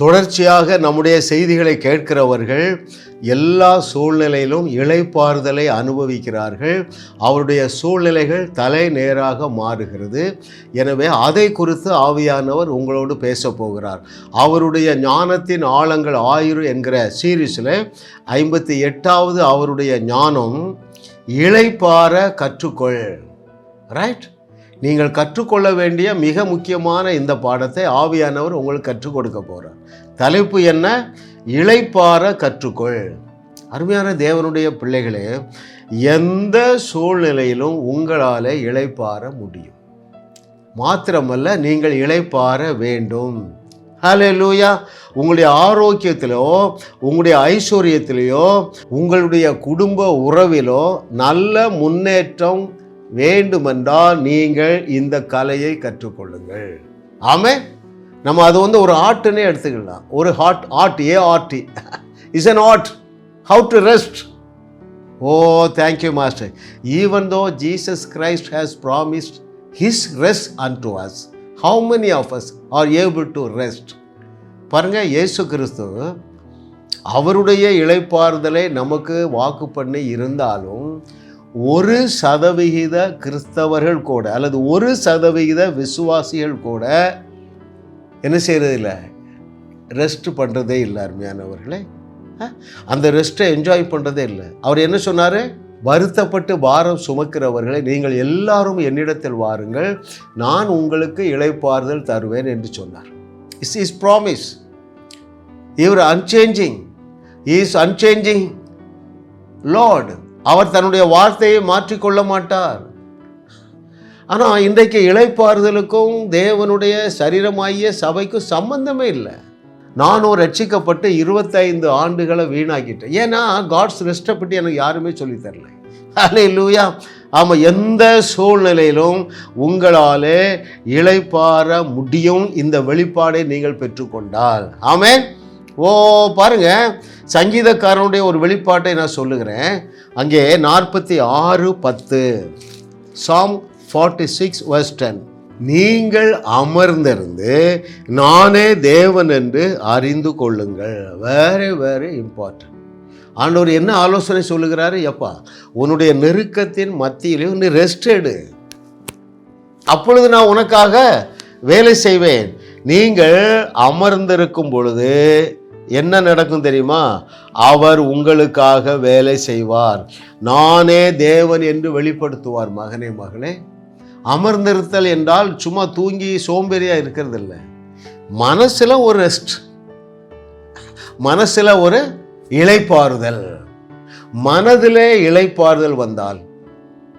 தொடர்ச்சியாக நம்முடைய செய்திகளை கேட்கிறவர்கள் எல்லா சூழ்நிலையிலும் இழைப்பாறுதலை அனுபவிக்கிறார்கள். அவருடைய சூழ்நிலைகள் தலை நேராக மாறுகிறது. எனவே அதை குறித்து ஆவியானவர் உங்களோடு பேச போகிறார். அவருடைய ஞானத்தின் ஆழங்கள் ஆயிரம் என்கிற சீரீஸில் ஐம்பத்தி எட்டாவது அவருடைய ஞானம் இழைப்பார கற்றுக்கொள். ரைட் நீங்கள் கற்றுக்கொள்ள வேண்டிய மிக முக்கியமான இந்த பாடத்தை ஆவியானவர் உங்களுக்கு கற்றுக் கொடுக்க போகிறார் தலைப்பு என்ன? இழைப்பார கற்றுக்கொள். அருமையான தேவனுடைய பிள்ளைகளே எந்த சூழ்நிலையிலும் உங்களால் இழைப்பார முடியும். மாத்திரமல்ல நீங்கள் இழைப்பார வேண்டும். ஹலே லூயா உங்களுடைய ஆரோக்கியத்திலோ உங்களுடைய ஐஸ்வர்யத்திலேயோ உங்களுடைய குடும்ப உறவிலோ நல்ல முன்னேற்றம் வேண்டுமென்றால் நீங்கள் இந்த கலையை கற்றுக்கொள்ளுங்கள். ஆமே நம்ம அது வந்து ஒரு ஆர்ட்டுன்னே எடுத்துக்கலாம். ஒரு hard art a art is an art how to rest O thank you master even though Jesus Christ has promised his rest unto us how many of us are able to rest பாருங்கள் இயேசு கிறிஸ்து அவருடைய இழைப்பாறுதலை நமக்கு வாக்கு பண்ணி இருந்தாலும் ஒரு சதவிகித கிறிஸ்தவர்கள் கூட அல்லது ஒரு சதவிகித விசுவாசிகள் கூட என்ன செய்கிறதில்ல ரெஸ்ட் பண்ணுறதே இல்லை அருமையானவர்களே. அந்த ரெஸ்ட்டை என்ஜாய் பண்ணுறதே இல்லை. அவர் என்ன சொன்னார்? வருத்தப்பட்டு பாரம் சுமக்கிறவர்களை நீங்கள் எல்லாரும் என்னிடத்தில் வாருங்கள். நான் உங்களுக்கு இழைப்பாறுதல் தருவேன் என்று சொன்னார். இஸ் இஸ் ப்ராமிஸ் இவர் அன்சேஞ்சிங் இஸ் அன்சேஞ்சிங் லார்டு அவர் தன்னுடைய வார்த்தையை மாற்றிக்கொள்ள மாட்டார். ஆனால் இன்றைக்கு இழைப்பாறுதலுக்கும் தேவனுடைய சரீரமாகிய சபைக்கும் சம்பந்தமே இல்லை. நானும் ரட்சிக்கப்பட்டு இருபத்தைந்து ஆண்டுகளை வீணாக்கிட்டேன். ஏன்னா காட்ஸ் ரெஸ்ட்டை பற்றி எனக்கு யாருமே சொல்லித்தரல அலே லூயா ஆமாம் எந்த சூழ்நிலையிலும் உங்களாலே இழைப்பாற முடியும். இந்த வெளிப்பாடை நீங்கள் பெற்றுக்கொண்டால். ஆமேன் ஓ பாருங்க. சங்கீதக்காரனுடைய ஒரு வெளிப்பாட்டை நான் சொல்லுகிறேன். அங்கே நாற்பத்தி ஆறு பத்து. Psalm forty six verse ten நீங்கள் அமர்ந்திருந்து நானே தேவன் என்று அறிந்து கொள்ளுங்கள். வெரி வெரி இம்பார்ட்டன்ட் ஆண்டவர் என்ன ஆலோசனை சொல்லுகிறாரு? எப்பா உன்னுடைய நெருக்கத்தின் மத்தியிலையும் நீ ரெஸ்ட் எடு. அப்பொழுது நான் உனக்காக வேலை செய்வேன். நீங்கள் அமர்ந்திருக்கும் பொழுது என்ன நடக்கும் தெரியுமா? அவர் உங்களுக்காக வேலை செய்வார். நானே தேவன் என்று வெளிப்படுத்துவார் மகனே மகளே. அமர்ந்திருத்தல் என்றால் சும்மா தூங்கி சோம்பேறியாக இருக்கிறது இல்லை மனசில் ஒரு ரெஸ்ட் மனசில் ஒரு இளைப்பாறுதல். மனதிலே இளைப்பாறுதல் வந்தால்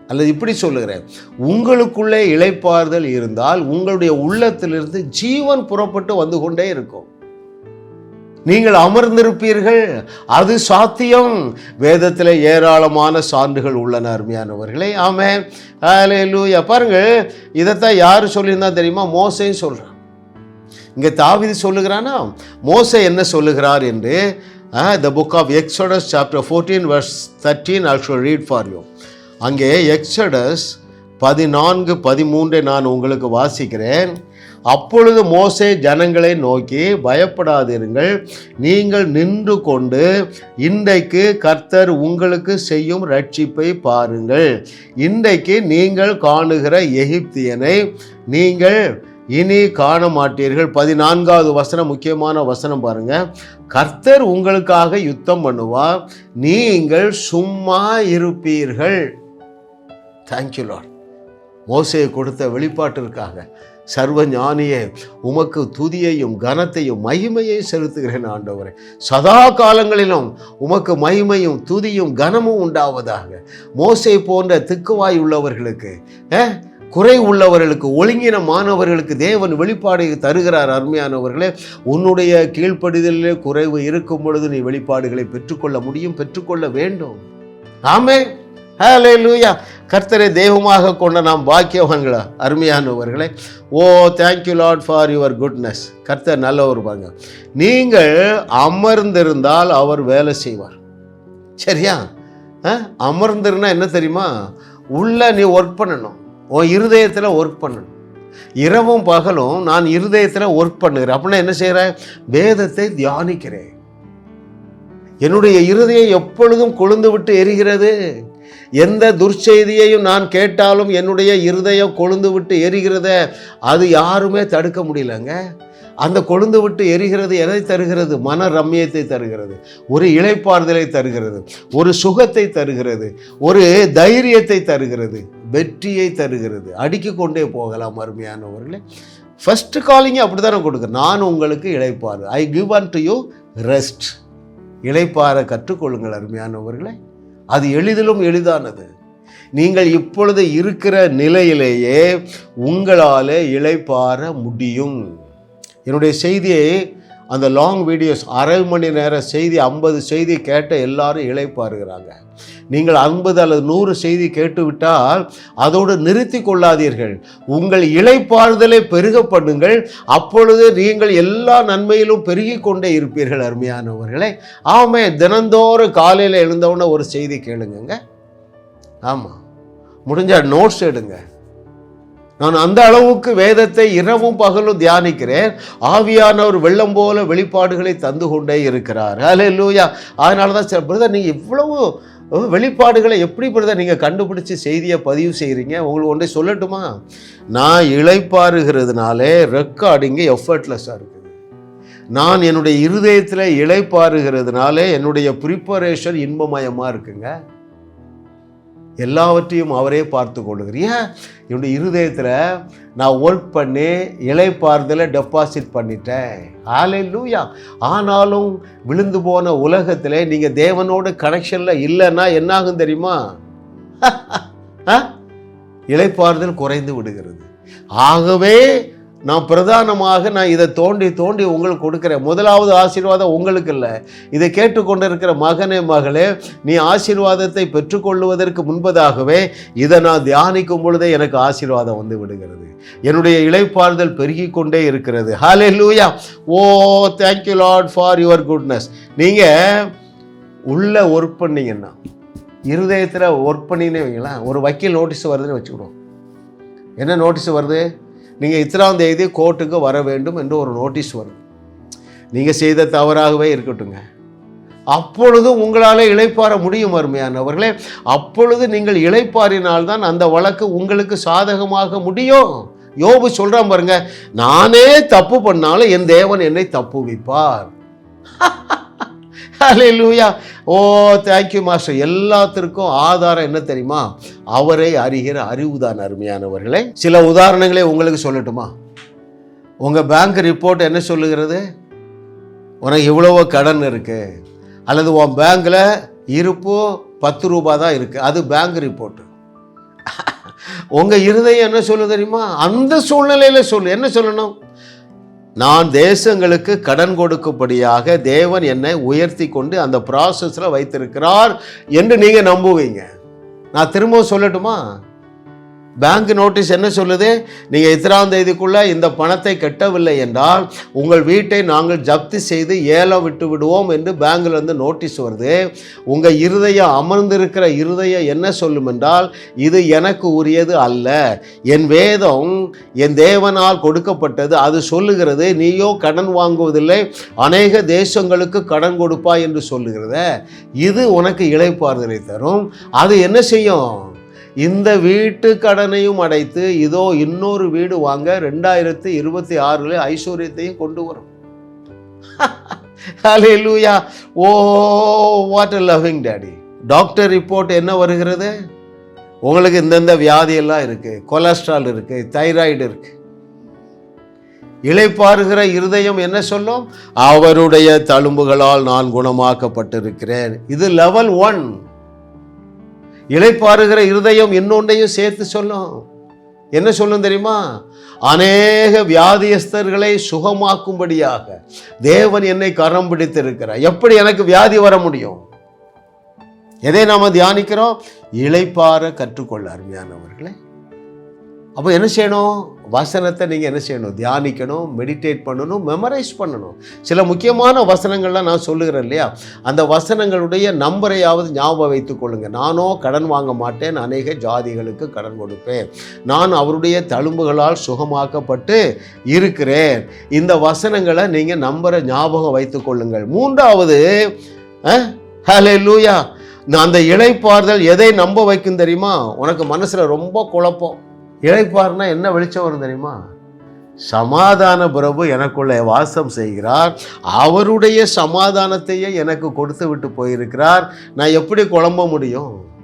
அல்லது இப்படி சொல்லுகிறேன். உங்களுக்குள்ளே இழைப்பாறுதல் இருந்தால் உங்களுடைய உள்ளத்திலிருந்து ஜீவன் புறப்பட்டு வந்து கொண்டே இருக்கும். நீங்கள் அமர்ந்திருப்பீர்கள். அது சாத்தியம். வேதத்தில் ஏராளமான சான்றுகள் உள்ளன அருமையானவர்களே. ஆமே லூயா பாருங்கள் இதைத்தான் யார் சொல்லியிருந்தா தெரியுமா? மோசையும் சொல்கிறான் இங்கே தாவிதி சொல்லுகிறானா? மோசை என்ன சொல்லுகிறார் என்று the book of Exodus chapter fourteen verse thirteen I shall read for you அங்கே எக்ஸடஸ் பதினான்கு பதிமூன்றை நான் உங்களுக்கு வாசிக்கிறேன். அப்பொழுது மோசே ஜனங்களை நோக்கி பயப்படாதிருங்கள். நீங்கள் நின்று கொண்டு இன்றைக்கு கர்த்தர் உங்களுக்கு செய்யும் ரட்சிப்பை பாருங்கள். இன்றைக்கு நீங்கள் காணுகிற எகிப்தியனை நீங்கள் இனி காண மாட்டீர்கள் பதினான்காவது வசனம் முக்கியமான வசனம் பாருங்க. கர்த்தர் உங்களுக்காக யுத்தம் பண்ணுவார். நீங்கள் சும்மா இருப்பீர்கள். தேங்க்யூ லார்ட் மோசையை கொடுத்த வெளிப்பாட்டிற்காக. சர்வ ஞானியே உமக்கு துதியையும் கனத்தையும் மகிமையை செலுத்துகிறேன் ஆண்டவரே. சதா காலங்களிலும் உமக்கு மகிமையும் துதியும் கனமும் உண்டாவதாக. மோசை போன்ற திக்குவாய் உள்ளவர்களுக்கு குறை உள்ளவர்களுக்கு ஒழுங்கின மாணவர்களுக்கு தேவன் வெளிப்பாடு தருகிறார் அருமையானவர்களே. உன்னுடைய கீழ்ப்படிதலிலே குறைவு இருக்கும் பொழுது நீ வெளிப்பாடுகளை பெற்றுக்கொள்ள முடியும் பெற்றுக்கொள்ள வேண்டும். ஆமே ஹலே லூயா கர்த்தரை தெய்வமாக கொண்ட நாம் பாக்கியவான்களா அருமையானவர்களே. O thank you Lord for your goodness கர்த்தர் நல்லவர் பாருங்க. நீங்கள் அமர்ந்திருந்தால் அவர் வேலை செய்வார். சரியா? அஹ், அமர்ந்திருந்தா என்ன தெரியுமா? உள்ள நீ ஒர்க் பண்ணணும். உன் இருதயத்தில் ஒர்க் பண்ணணும். இரவும் பகலும் நான் இருதயத்தில் ஒர்க் பண்ணுகிறேன். அப்படின்னா என்ன செய்கிறேன் வேதத்தை தியானிக்கிறேன். என்னுடைய இருதயம் எப்பொழுதும் கொழுந்து விட்டு எரிகிறது? எந்த துர்ச்செய்தியையும் நான் கேட்டாலும் என்னுடைய இருதயம் கொழுந்து விட்டு எரிகிறத அது யாருமே தடுக்க முடியலங்க. அந்த கொழுந்து விட்டு எரிகிறது எதை தருகிறது? மன ரம்மியத்தை தருகிறது. ஒரு இழைப்பார்தலை தருகிறது. ஒரு சுகத்தை தருகிறது. ஒரு தைரியத்தை தருகிறது. வெற்றியை தருகிறது. அடுக்கி கொண்டே போகலாம் அருமையானவர்களே. ஃபஸ்ட்டு காலிங்கே அப்படி தானே கொடுக்கு? நான் உங்களுக்கு இழைப்பார் I give unto you rest இழைப்பார கற்றுக்கொள்ளுங்கள் அருமையானவர்களே. அது எளிதிலும் எளிதானது. நீங்கள் இப்பொழுது இருக்கிற நிலையிலேயே உங்களால் இழைப்பார முடியும். என்னுடைய செய்தியை அந்த லாங் வீடியோஸ் அரை மணி நேர செய்தி ஐம்பது செய்தி கேட்ட எல்லாரும் இழைப்பாருகிறாங்க நீங்கள் ஐம்பது அல்லது நூறு செய்தி கேட்டுவிட்டால் அதோடு நிறுத்தி கொள்ளாதீர்கள். உங்கள் இழைப்பாறுதலை பெருக பண்ணுங்கள். அப்பொழுது நீங்கள் எல்லா நன்மையிலும் பெருகி கொண்டே இருப்பீர்கள் அருமையானவர்களே. ஆமே தினந்தோறும் காலையில் எழுந்தவுடனே ஒரு செய்தி கேளுங்கங்க. ஆமாம் முடிஞ்சால் நோட்ஸ் எடுங்க. நான் அந்த அளவுக்கு வேதத்தை இரவும் பகலும் தியானிக்கிறேன். ஆவியானவர் வெள்ளம் போல வெளிப்பாடுகளை தந்து கொண்டே இருக்கிறார். அல்ல லூயா அதனால தான் சார் பிரதர் நீங்கள் இவ்வளவு வெளிப்பாடுகளை எப்படி பிரதர் நீங்கள் கண்டுபிடிச்சி செய்தியை பதிவு செய்கிறீங்க உங்களுக்கு ஒன்றை சொல்லட்டுமா? நான் இழைப்பாருகிறதுனாலே ரெக்கார்டிங்கு எஃபர்ட்லெஸ்ஸாக இருக்குது. நான் என்னுடைய இருதயத்தில் இழைப்பாருகிறதுனாலே என்னுடைய ப்ரிப்பரேஷன் இன்பமயமாக இருக்குங்க. எல்லாவற்றையும் அவரே பார்த்து கொள்ளுகிறார் ஏன் என்னுடைய இருதயத்தில் நான் ஒர்க் பண்ணி இலைப்பார்தலை டெபாசிட் பண்ணிட்டேன். ஆலை லூயா ஆனாலும் விழுந்து போன உலகத்தில் நீங்கள் தேவனோட கனெக்ஷனில் இல்லைன்னா என்னாகும் தெரியுமா? ஆ? குறைந்து விடுகிறது. ஆகவே நான் பிரதானமாக நான் இதை தோண்டி தோண்டி உங்களுக்கு கொடுக்குறேன். முதலாவது ஆசீர்வாதம் உங்களுக்கு இல்லை. இதை கேட்டுக்கொண்டிருக்கிற மகனே மகளே நீ ஆசீர்வாதத்தை பெற்றுக்கொள்வதற்கு முன்பதாகவே இதை நான் தியானிக்கும் பொழுதே எனக்கு ஆசீர்வாதம் வந்து விடுகிறது. என்னுடைய இழைப்பாறுதல் பெருகி கொண்டே இருக்கிறது. Hallelujah O thank you Lord for your goodness நீங்கள் உள்ள ஒர்க் பண்ணீங்கன்னா இருதயத்தில் ஒர்க் பண்ணினே வைங்களேன் ஒரு வக்கீல் நோட்டீஸ் வருதுன்னு வச்சுக்கிடுவோம். என்ன நோட்டீஸ் வருது? நீங்கள் இத்தனாம் தேதி கோர்ட்டுக்கு வர வேண்டும் என்று ஒரு நோட்டீஸ் வரும். நீங்கள் செய்த தவறாகவே இருக்கட்டுங்க அப்பொழுது உங்களால் இழைப்பாற முடியும் அருமையானவர்களே. அப்பொழுது நீங்கள் இளைப்பாறினால்தான் அந்த வழக்கு உங்களுக்கு சாதகமாக முடியும். யோபு சொல்கிறான் பாருங்க நானே தப்பு பண்ணாலும் என் தேவன் என்னை தப்பு வைப்பார் ஹalleluya ஓ தேங்க்யூ மாஸ்டர் எல்லாத்திற்கும் ஆதாரம் என்ன தெரியுமா? அவரை அறிகிற அறிவுதான் அருமையானவர்களே. சில உதாரணங்களை உங்களுக்கு சொல்லட்டுமா? உங்கள் பேங்க் ரிப்போர்ட் என்ன சொல்லுகிறது? உனக்கு இவ்வளவோ கடன் இருக்குது அல்லது உன் பேங்க்கில் இருப்பு பத்து ரூபா தான் இருக்குது அது பேங்க் ரிப்போர்ட்டு உங்கள் இருதயம் என்ன சொல்லு தெரியுமா? அந்த சூழ்நிலையில் சொல்லு. என்ன சொல்லணும்? நான் தேசங்களுக்கு கடன் கொடுக்கும்படியாக தேவன் என்னை உயர்த்தி கொண்டு அந்த ப்ராசஸில் வைத்திருக்கிறார் என்று நீங்கள் நம்புவீங்க. நான் திரும்பவும் சொல்லட்டுமா? பேங்க் நோட்டீஸ் என்ன சொல்லுது? நீங்கள் இத்தனாம் தேதிக்குள்ளே இந்த பணத்தை கட்டவில்லை என்றால் உங்கள் வீட்டை நாங்கள் ஜப்தி செய்து ஏலம் விட்டு விடுவோம் என்று பேங்க்லேருந்து நோட்டீஸ் வருது. உங்கள் இருதயம் அமர்ந்திருக்கிற இருதயம் என்ன சொல்லும் என்றால் இது எனக்கு உரியது அல்ல. என் வேதம் என் தேவனால் கொடுக்கப்பட்டது. அது சொல்லுகிறது நீயோ கடன் வாங்குவதில்லை அநேக தேசங்களுக்கு கடன் கொடுப்பாய் என்று சொல்லுகிறத. இது உனக்கு இளைப்பாறுதலை தரும். அது என்ன செய்யும்? இந்த வீட்டு கடனையும் அடைத்து இதோ இன்னொரு வீடு வாங்க ரெண்டாயிரத்தி இருபத்தி ஆறில் ஐஸ்வர்யத்தையும் கொண்டு வரும். Hallelujah O what a loving daddy doctor report என்ன வருகிறது? உங்களுக்கு இந்தந்த வியாதியெல்லாம் இருக்குது கொலஸ்ட்ரால் இருக்குது தைராய்டு இருக்குது இழைப்பாருகிற இருதயம் என்ன சொல்லும்? அவருடைய தழும்புகளால் நான் குணமாக்கப்பட்டிருக்கிறேன். இது லெவல் ஒன் இளைப்பாறுகிற இருதயம் இன்னொன்றையும் சேர்த்து சொல்லும். என்ன சொல்லும் தெரியுமா? அநேக வியாதியஸ்தர்களை சுகமாக்கும்படியாக தேவன் என்னை கரம் பிடித்திருக்கிறார். எப்படி எனக்கு வியாதி வர முடியும்? எதை நாம தியானிக்கிறோம்? இளைப்பாற கற்றுக்கொள்ள அருமையானவர்களே அப்போ என்ன செய்யணும்? வசனத்தை நீங்கள் என்ன செய்யணும்? தியானிக்கணும் மெடிடேட் பண்ணணும் மெமரைஸ் பண்ணணும். சில முக்கியமான வசனங்கள்லாம் நான் சொல்லுகிறேன் இல்லையா? அந்த வசனங்களுடைய நம்பரையாவது ஞாபகம் வைத்துக் கொள்ளுங்கள் நானோ கடன் வாங்க மாட்டேன் அநேக ஜாதிகளுக்கு கடன் கொடுப்பேன். நான் அவருடைய தழும்புகளால் சுகமாக்கப்பட்டு இருக்கிறேன். இந்த வசனங்களை நீங்கள் நம்பரை ஞாபகம் வைத்துக் கொள்ளுங்கள். மூன்றாவது ஹலே லூயா அந்த இளைப்பாறுதல் எதை நம்ப வைக்கும் தெரியுமா? உனக்கு மனசில் ரொம்ப குழப்பம். இழைப்பார்னா என்ன வெளிச்சம் வரும் தெரியுமா? சமாதான பிரபு எனக்குள்ளே வாசம் செய்கிறார். அவருடைய சமாதானத்தையே எனக்கு கொடுத்து விட்டு போயிருக்கிறார். நான் எப்படி குழம்ப முடியும்?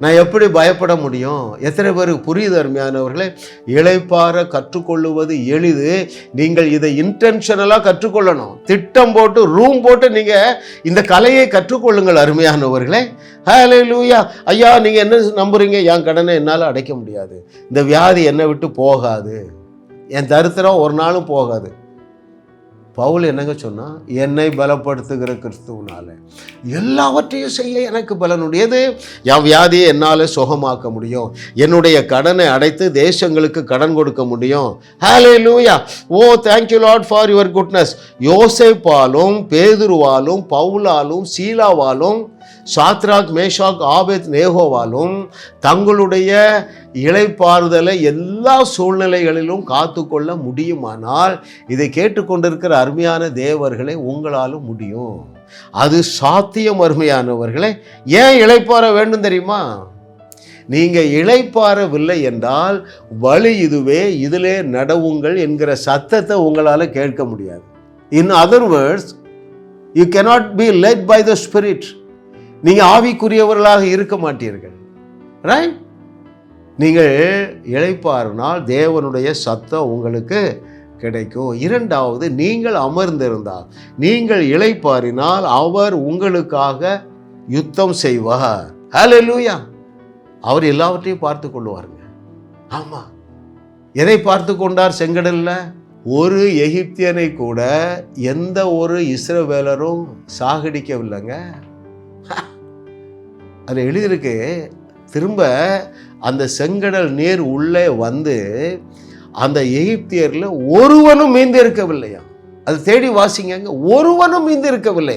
நான் எப்படி பயப்பட முடியும்? எத்தனை பேருக்கு புரியுது அருமையானவர்களே? இளைப்பாற கற்றுக்கொள்ளுவது எளிது. நீங்கள் இதை இன்டென்ஷனலாக கற்றுக்கொள்ளணும். திட்டம் போட்டு ரூம் போட்டு நீங்கள் இந்த கலையை கற்றுக்கொள்ளுங்கள் அருமையானவர்களே. ஹலே லூயா ஐயா நீங்கள் என்ன நம்புறீங்க? என் கடனை என்னால் அடைக்க முடியாது. இந்த வியாதி என்னை விட்டு போகாது. என் தரித்திரம் ஒரு நாளும் போகாது. பவுல் என்னங்க சொன்னால் என்னை பலப்படுத்துகிற கிறிஸ்துவனால. எல்லாவற்றையும் செய்ய எனக்கு பலனுடையது என் வியாதியை என்னால் சுகமாக்க முடியும். என்னுடைய கடனை அடைத்து தேசங்களுக்கு கடன் கொடுக்க முடியும். Hallelujah O thank you Lord for your goodness யோசேப்பாலும் பேதுருவாலும் பவுலாலும் சீலாவாலும் சாத்ராக் மேஷாக் ஆபேத் நேகோவாலும் தங்களுடைய இலைப்பாறுதலை எல்லா சூழ்நிலைகளிலும் காத்துக்கொள்ள முடியுமானால் இதை கேட்டுக்கொண்டிருக்கிற அருமையான தேவர்களை உங்களாலும் முடியும். அது சாத்தியம் அருமையானவர்களை. ஏன் இழைப்பாற வேண்டும் தெரியுமா? நீங்க இழைப்பாறவில்லை என்றால் வழி இதுவே இதிலே நடவுங்கள் என்கிற சத்தத்தை உங்களால் கேட்க முடியாது. In other words you cannot be led by the spirit நீங்க ஆவிக்குரியவர்களாக இருக்க மாட்டீர்கள். ரைட் நீங்கள் இழைப்பாருனால் தேவனுடைய சத்தம் உங்களுக்கு கிடைக்கும். இரண்டாவது நீங்கள் அமர்ந்திருந்தால் நீங்கள் இழைப்பாரினால் அவர் உங்களுக்காக யுத்தம் செய்வார். ஹalleluya அவர் எல்லாவற்றையும் பார்த்து கொள்வாருங்க. ஆமாம் எதை பார்த்து கொண்டார் செங்கடல்ல? ஒரு எகிப்தியனை கூட எந்த ஒரு இஸ்ரவேலரும் சாகடிக்கவில்லைங்க. அது எழுதியிருக்கு. திரும்ப அந்த செங்கடல் நீர் உள்ளே வந்து அந்த எகிப்தியரில் ஒருவனும் மீந்து இருக்கவில்லையா அது தேடி வாசிங்க ஒருவனும் மீந்து இருக்கவில்லை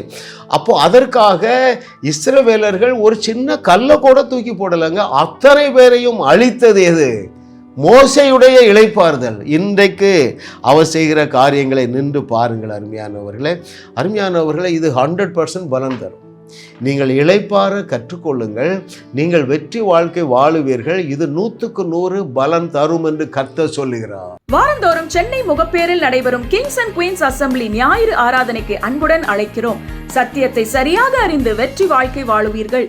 அப்போ அதற்காக இஸ்ரவேலர்கள் ஒரு சின்ன கல்லை கூட தூக்கி போடலைங்க. அத்தனை பேரையும் அழித்தது எது? மோசையுடைய இழைப்பார்தல் இன்றைக்கு அவர் செய்கிற காரியங்களை நின்று பாருங்கள் அருமையானவர்களே. அருமையானவர்களே இது ஹண்ட்ரட் பர்சன்ட் பலன் தரும். நீங்கள் இழைப்பார கற்றுக்கொள்ளுங்கள். நீங்கள் வெற்றி வாழ்க்கை வாழுவீர்கள். இது நூற்றுக்கு நூறு பலன் தரும் என்று கர்த்தர் சொல்லுகிறார். வாரந்தோறும் சென்னை முகப்பேரில் நடைபெறும் கிங்ஸ் அண்ட் குயின்ஸ் அசெம்பிளி ஞாயிறு ஆராதனைக்கு அன்புடன் அழைக்கிறோம். சத்தியத்தை சரியாக அறிந்து வெற்றி வாழ்க்கை வாழுவீர்கள்.